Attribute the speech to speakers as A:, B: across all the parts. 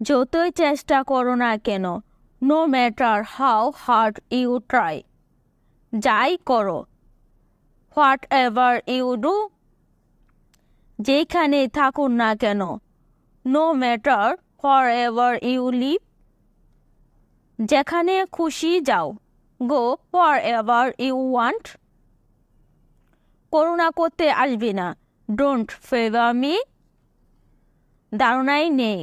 A: যতই চেষ্টা করো না কেন no matter how hard you try যাই করো হোয়াট এভার ইউ ডু যেখানে থাকুন না কেন no matter for ever you live যেখানে খুশি যাও go for ever you want করুণা করতে আসবে না ডোন্ট ফেভার মি ধারণাই নেই।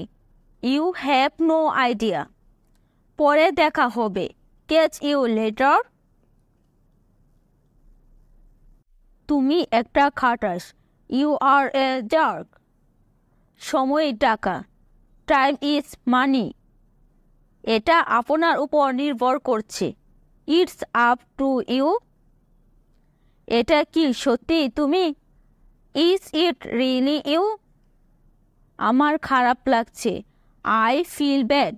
A: ইউ হ্যাভ নো আইডিয়া পরে দেখা হবে। ক্যাচ ইউ লেটার তুমি একটা খাটাস। ইউ আর এ জার্ক সময় টাকা। টাইম ইজ মানি এটা আপনার উপর নির্ভর করছে। ইটস আপ টু ইউ এটা কি সত্যি তুমি? ইজ ইট রিয়েলি ইউ আমার খারাপ লাগছে। আই ফিল ব্যাড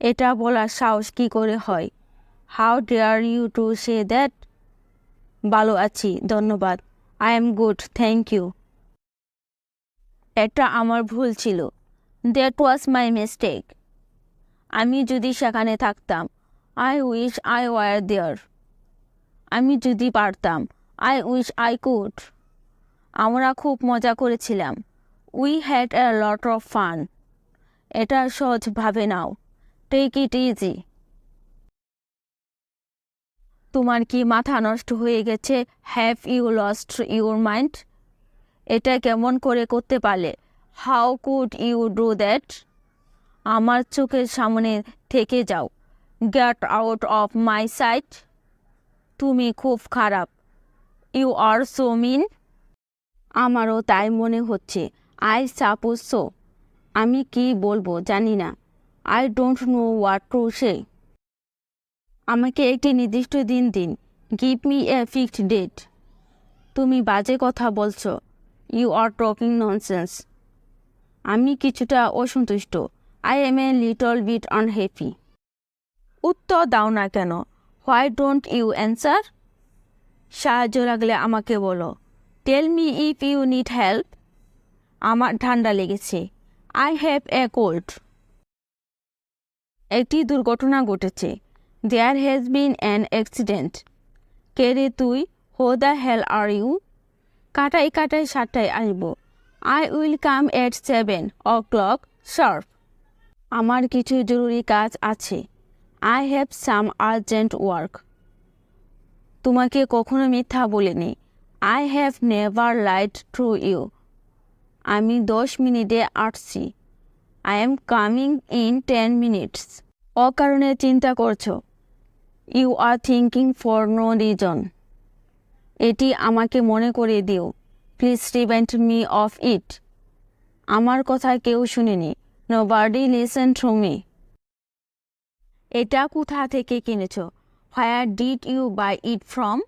A: এটা বলার সাহস কি করে হয়? How dare you to say that ভালো আছি, ধন্যবাদ। I am good thank you এটা আমার ভুল ছিল। দ্যাট ওয়াজ মাই মিস্টেক আমি যদি সেখানে থাকতাম I wish I were there আমি যদি পারতাম আই উইশ আই কুড আমরা খুব মজা করেছিলাম। We had a lot of fun এটা সহজভাবে নাও। টেক ইট ইজি তোমার কি মাথা নষ্ট হয়ে গেছে? Have you lost your mind এটা কেমন করে করতে পারলে? How could you do that আমার চোখের সামনে থেকে যাও। Get out of my sight তুমি খুব খারাপ। ইউ আর সো মিন আমারও তাই মনে হচ্ছে। I suppose so. আমি কি বলব জানি না। I don't know what to say. আমাকে একটি নির্দিষ্ট দিন দিন। Give me a fixed date. তুমি বাজে কথা বলছো। You are talking nonsense. আমি কিছুটা অসন্তুষ্ট। I am a little bit unhappy. উত্তর দাও না কেন। Why don't you answer? সাহায্য লাগলে আমাকে বলো। Tell me if you need help. আমার ঠান্ডা লেগেছে। আই হ্যাভ এ কোল্ড একটি দুর্ঘটনা ঘটেছে। There has been an accident কে রে তুই? হো দ্য হেল আর ইউ কাটাই কাটাই সাতটায় আসব। I will come at seven o'clock sharp আমার কিছু জরুরি কাজ আছে। I have some urgent work তোমাকে কখনো মিথ্যা বলিনি। I have never lied to you আমি দশ মিনিটে আসছি। I am coming in ten minutes অকারণে চিন্তা করছ। You are thinking for no reason এটি আমাকে মনে করে দিও। Please remind me of it আমার কথা কেউ শুনেনি। Nobody listen to me এটা কোথা থেকে কিনেছ? Where did you buy it from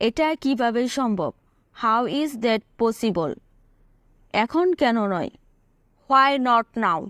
A: এটা কীভাবে সম্ভব? হাউ ইজ দ্যাট পসিবল এখন কেন নয়? Why not now